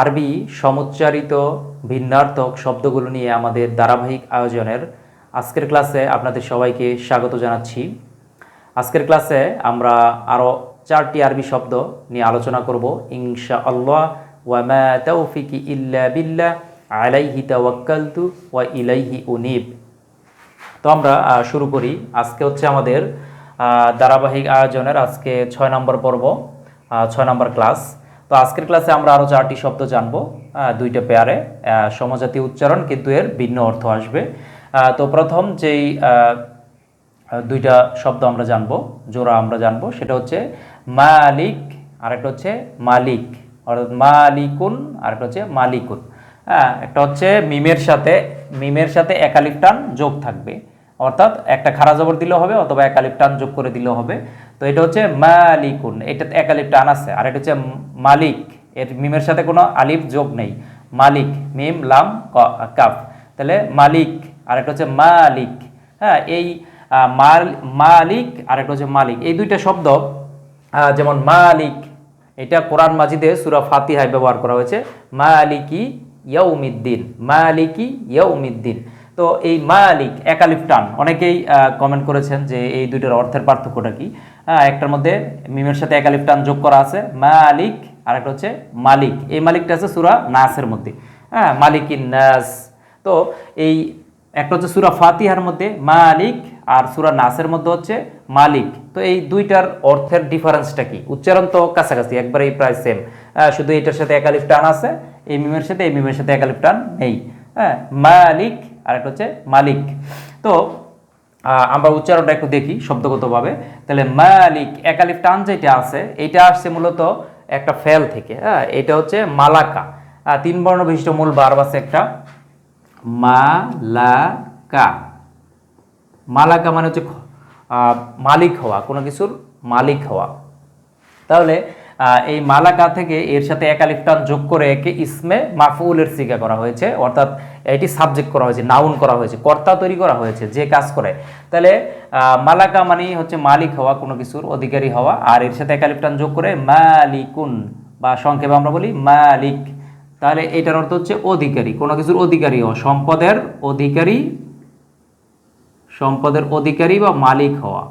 আরবি সমুচ্চারিত ভিন্নার্থক শব্দগুলো নিয়ে আমাদের ধারাবাহিক আয়োজনের আজকের ক্লাসে আপনাদের সবাইকে স্বাগত জানাচ্ছি। আজকের ক্লাসে আমরা আরও চারটি আরবি শব্দ নিয়ে আলোচনা করব। ইনশা আল্লাহ ওয়ামা তৌফিকি ইল্লা বিল্লাহ, আলাইহি তাওয়াক্কালতু ওয়া ইলাইহি উনিব। তো আমরা শুরু করি। আজকে হচ্ছে আমাদের ধারাবাহিক আয়োজনের আজকে ছয় নম্বর পর্ব ছয় নম্বর ক্লাস। তো আজকের ক্লাসে আমরা আরও চারটি শব্দ জানব দুইটা পেয়ারে সমজাতি উচ্চারণ কিন্তু এর ভিন্ন অর্থ আসবে। তো প্রথম যেই দুইটা শব্দ আমরা জানব, জোড়া আমরা জানব, সেটা হচ্ছে মালিক, আরেকটা হচ্ছে মালিক, অর্থাৎ মালিকুন, আরেকটা হচ্ছে মালিকুন। হ্যাঁ একটা হচ্ছে মিমের সাথে মিমের সাথে একালিফ টান যোগ থাকবে। অর্থাৎ একটা খারা জবর দিলেও হবে অথবা একালিফ টান যোগ করে দিলেও হবে। তো এটা হচ্ছে মালিকুন এটাতে একালিফ টান আছে। আর এটা হচ্ছে মালিক, এর মিমের সাথে কোনো আলিফ যোগ নেই। মালিক, মিম, লাম কাফ। তাহলে মালিক, আর একটা হচ্ছে মালিক। হ্যাঁ এই মাল, মালিক, আর একটা হচ্ছে মালিক। এই দুইটা শব্দ যেমন মালিক, এটা কোরআন মাজিদে সুরা ফাতিহায় ব্যবহার করা হয়েছে। মালিকি ইয়াউমিদ্দিন মালিকি ইয়াউমিদ্দিন। তো এই মালিক একালিফ টান, অনেকেই কমেন্ট করেছেন যে এই দুইটার অর্থের পার্থক্যটা কি। একটার মধ্যে মিমের সাথে একালিফ টান যোগ করা আছে মালিক আর একটা হচ্ছে মালিক। এই মালিকটা আছে সুরা নাসের মধ্যে। হ্যাঁ মালিক ইন নাস। তো এই একটা হচ্ছে সুরা ফাতিহার মধ্যে মালিক আর সুরা নাসের মধ্যে হচ্ছে মালিক। তো এই দুইটার অর্থের ডিফারেন্সটা কি? উচ্চারণ তো কাছাকাছি, একবারেই প্রায় সেম শুধু এটার সাথে একালিফ টান আছে, এই মিমের সাথে, এই মিমের সাথে একালিফ টান নেই। হ্যাঁ মালিক আর একটা হচ্ছে মালিক। তো আমরা উচ্চারণটা একটু দেখি শব্দগতভাবে। তাহলে মালিক, একালিফ টান যেটা আছে, এটা আসছে মূলত একটা ফেল থেকে হ্যাঁ? এটা হচ্ছে মালাকা। তিন বর্ণ বিশিষ্ট মূল বার্ব আছে একটা। মালাকা। মালাকা মানে হচ্ছে মালিক হওয়া, কোনো কিছুর মালিক হওয়া। তাহলে এই মালাকা থেকে এর সাথে একালিফটান যোগ করে একে ইসমে মাফুলের সিগা করা হয়েছে, অর্থাৎ এটি সাবজেক্ট করা হয়েছে নাউন করা হয়েছে, কর্তা তৈরি করা হয়েছে, যে কাজ করে। তাহলে মালাকা মানেই হচ্ছে মালিক হওয়া, কোনো কিছুর অধিকারী হওয়া, আর এর সাথে একালিফটান যোগ করে মালিকুন বা সংক্ষেপে আমরা বলি মালিক। তাহলে এটার অর্থ হচ্ছে অধিকারী, কোনো কিছুর অধিকারী হওয়া, সম্পদের অধিকারী সম্পদের অধিকারী বা মালিক হওয়া।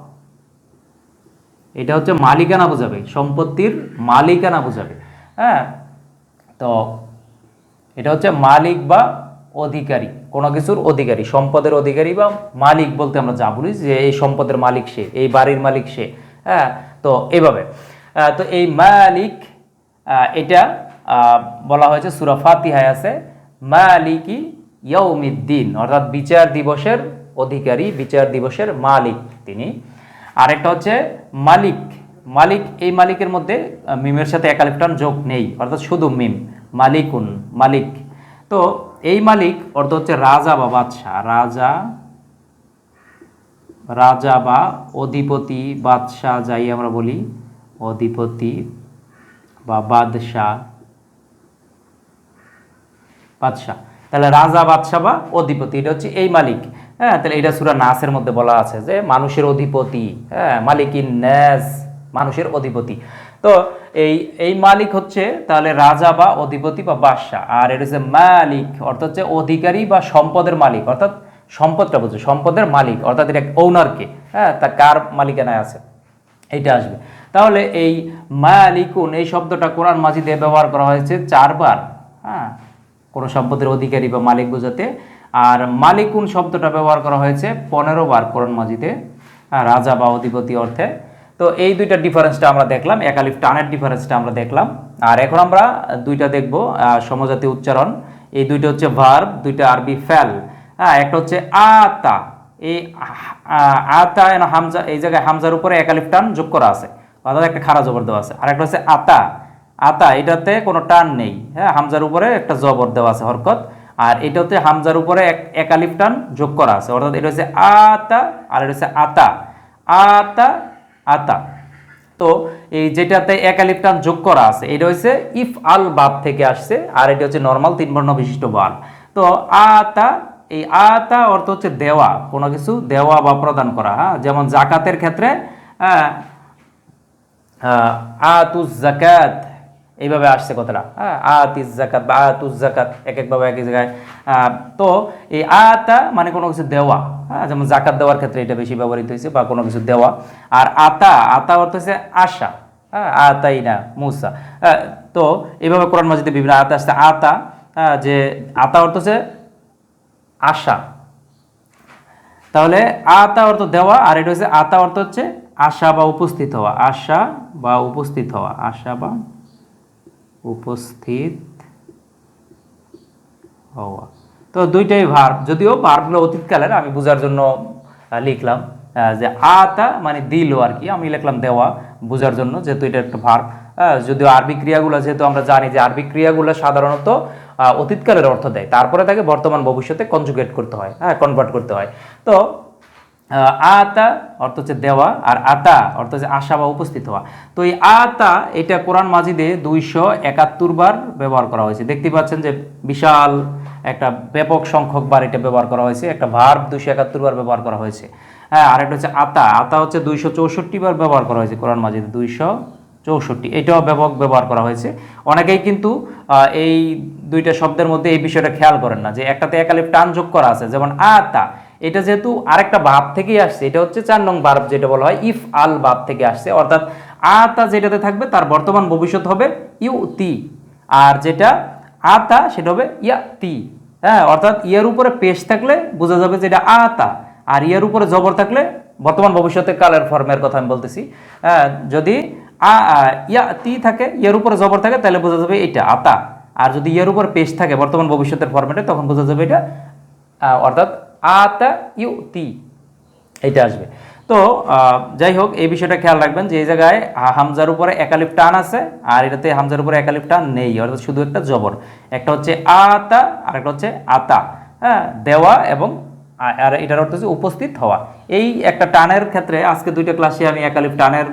এটা হচ্ছে মালিকানা বোঝাবে, সম্পত্তির মালিকানা বোঝাবে। হ্যাঁ? তো এটা হচ্ছে মালিক বা অধিকারী, কোনো কিছুর অধিকারী, সম্পদের অধিকারী বা মালিক বলতে আমরা যা বলি যে এই সম্পদের মালিক সে, এই বাড়ির মালিক সে। হ্যাঁ? তো এইভাবে তো এই মালিক এটা বলা হয়েছে সুরা ফাতিহায় আছে, মালিকি ইয়ৌমিদ্দিন অর্থাৎ বিচার দিবসের অধিকারী, বিচার দিবসের মালিক তিনি। আরেকটা হচ্ছে মালিক। মালিক, এই মালিকের মধ্যে মিমের সাথে একালিফটান যোগ নেই, অর্থাৎ শুধু মিম, মালিকুন, মালিক। তো এই মালিক, অর্থ হচ্ছে রাজা বা বাদশাহ। রাজা রাজা বা অধিপতি, বাদশাহ যাই আমরা বলি, অধিপতি বা বাদশাহ বাদশাহ। তাহলে রাজা, বাদশাহ বা অধিপতি, এটা হচ্ছে এই মালিক। হ্যাঁ তাহলে এটা সুরা নাসের মধ্যে বলা আছে যে মানুষের অধিপতি হ্যাঁ মালিকিন ন্যাস মানুষের অধিপতি। তো এই এই মালিক হচ্ছে তাহলে রাজা বা অধিপতি বা বাদশাহ। আর এটা হচ্ছে মালিক, অর্থাৎ হচ্ছে অধিকারী বা সম্পদের মালিক, অর্থাৎ সম্পদটা বুঝছে সম্পদের মালিক, অর্থাৎ এটা ওনারকে হ্যাঁ তা কার মালিকানায় আছে, এইটা আসবে। তাহলে এই মালিকুন, এই শব্দটা কোরআন মাজিদে ব্যবহার করা হয়েছে চারবার হ্যাঁ কোনো সম্পদের অধিকারী বা মালিক বোঝাতে আর মালিকুন শব্দটা ব্যবহার করা হয়েছে পনেরো বার কোরআন মাজিদে রাজা বা অধিপতি অর্থে। তো এই দুইটা ডিফারেন্সটা আমরা দেখলাম একালিফ টানের ডিফারেন্সটা আমরা দেখলাম। আর এখন আমরা দুইটা দেখব সমজাতি উচ্চারণ। এই দুইটা হচ্ছে ভার্ব দুইটা আরবি ফ্যাল হ্যাঁ একটা হচ্ছে আতা। এই আতা এন হামজা, এই জায়গায় হামজার উপরে একালিফ টান যোগ করা আছে। অর্থাৎ একটা খারা জবর দেওয়া আছে। আর একটা হচ্ছে আতা। আতা, এটাতে কোনো টান নেই। হ্যাঁ হামজার উপরে একটা জবর দেওয়া আছে, হরকত। আর এটা হচ্ছে হামজার উপরে এক একালিফ টান যোগ করা আছে। অর্থাৎ এটা হচ্ছে আতা আর এটা হচ্ছে আতা। আতা আতা। তো এই যেটাতে একালিফ টান যোগ করা আছে, এটা হচ্ছে ইফ আল বাব থেকে আসছে আর এটা হচ্ছে নর্মাল তিন বর্ণ বিশিষ্ট বাল তো আতা, এই আতা অর্থ হচ্ছে দেওয়া, কোনো কিছু দেওয়া বা প্রদান করা হ্যাঁ? যেমন জাকাতের ক্ষেত্রে আতুজ জাকাত এইভাবে আসছে কথাটা। হ্যাঁ আতিস জাকাত বা আতুজ জাকাত এক একভাবে এক জায়গায়। তো এই আতা মানে কোনো কিছু দেওয়া। হ্যাঁ যেমন জাকাত দেওয়ার ক্ষেত্রে এটা বেশি ব্যবহৃত হয়েছে বা কোনো কিছু দেওয়া। আর আতা আতা অর্থ হচ্ছে আশা। হ্যাঁ আতাই না মুসা তো এইভাবে কোরআন মাজিদে বিভিন্ন আতা আসছে। আতা যে আতা অর্থ হচ্ছে আশা। তাহলে আতা অর্থ দেওয়া আর এটা হচ্ছে আতা অর্থ হচ্ছে আশা বা উপস্থিত হওয়া। আশা বা উপস্থিত হওয়া। আশা বা উপস্থিত হওয়া। তো দুইটাই ভার্ব যদিও ভার্বগুলো অতীতকালের, আমি বোঝার জন্য লিখলাম যে আতা মানে দিল আর কি, আমি লিখলাম দেওয়া, বোঝার জন্য যেহেতু এটা একটা ভার্ব যদিও আরবি ক্রিয়াগুলো যেহেতু আমরা জানি যে আরবি ক্রিয়াগুলো সাধারণত অতীতকালের অর্থ দেয়, তারপরে তাকে বর্তমান ভবিষ্যতে কনজুগেট করতে হয় হ্যাঁ কনভার্ট করতে হয়। তো আতা অর্থ হচ্ছে দেওয়া আর আতা অর্থ হচ্ছে আশা বা উপস্থিত হওয়া। তো এই আতা, এটা কোরআন মাজিদে দুইশো একাত্তর বার ব্যবহার করা হয়েছে। দেখতে পাচ্ছেন যে বিশাল একটা ব্যাপক সংখ্যক বার এটা ব্যবহার করা হয়েছে। একটা ভার্ব দুইশো একাত্তর বার ব্যবহার করা হয়েছে। হ্যাঁ আর একটা হচ্ছে আতা। আতা হচ্ছে দুইশো চৌষট্টি বার ব্যবহার করা হয়েছে কোরআন মাজিদে, দুইশো চৌষট্টি। এটাও ব্যাপক ব্যবহার করা হয়েছে। অনেকেই কিন্তু এই দুইটা শব্দের মধ্যে এই বিষয়টা খেয়াল করেন না যে একটাতে একালিপ টান যোগ করা আছে। যেমন আতা এটা যেহেতু আরেকটা ভাব থেকেই আসছে এটা হচ্ছে চার নং ভার্ব যেটা বলা হয় ইফ আল ভাব থেকে আসছে। অর্থাৎ আতা যেটাতে থাকবে তার বর্তমান ভবিষ্যৎ হবে ইউ তি। আর যেটা আতা সেটা হবে ইয়া তি। হ্যাঁ অর্থাৎ ইয়ার উপরে পেশ থাকলে বোঝা যাবে যে এটা আতা আর ইয়ার উপরে জবর থাকলে বর্তমান ভবিষ্যতে কালের ফর্মের কথা আমি বলতেছি। হ্যাঁ, যদি আ ইয়া তি থাকে ইয়ার উপরে জবর থাকে তাহলে বোঝা যাবে এটা আতা আর যদি ইয়ার উপর পেশ থাকে বর্তমান ভবিষ্যতের ফর্মেটে তখন বোঝা যাবে এটা অর্থাৎ আতা এটা আসবে। তো যাই হোক, এই বিষয়টা খেয়াল রাখবেন যে এই জায়গায় হামজার উপরে একালিপ টান আছে, আর এটাতে হামজার উপরে একালিপ টান নেই, অর্থাৎ শুধু একটা জবর। একটা হচ্ছে আতা, আর একটা হচ্ছে আতা। হ্যাঁ দেওয়া এবং আর এটার অর্থ হচ্ছে উপস্থিত হওয়া। এই একটা টানের ক্ষেত্রে আজকে দুইটা ক্লাসে আমি একালিপ টানের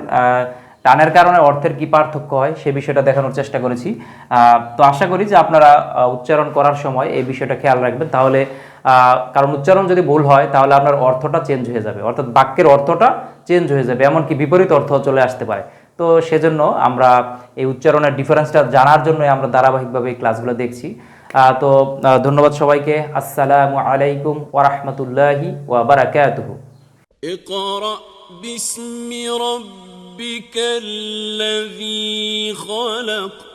টানের কারণে অর্থের কি পার্থক্য হয় সে বিষয়টা দেখানোর চেষ্টা করেছি আহ, তো আশা করি যে আপনারা আহ, উচ্চারণ করার সময় এই বিষয়টা খেয়াল রাখবেন তাহলে আহ, কারণ উচ্চারণ যদি ভুল হয় তাহলে আপনার অর্থটা চেঞ্জ হয়ে যাবে অর্থাৎ বাক্যের অর্থটা চেঞ্জ হয়ে যাবে এমনকি বিপরীত অর্থ চলে আসতে পারে তো সেজন্য আমরা এই উচ্চারণের ডিফারেন্সটা জানার জন্যই আমরা ধারাবাহিকভাবে এই ক্লাসগুলো দেখছি আহ, তো আহ, ধন্যবাদ সবাইকে আসসালামু আলাইকুম ওরহমতুল্লাহি ওয়াবারাকাতুহু اقرأ باسم ربك الذي خلق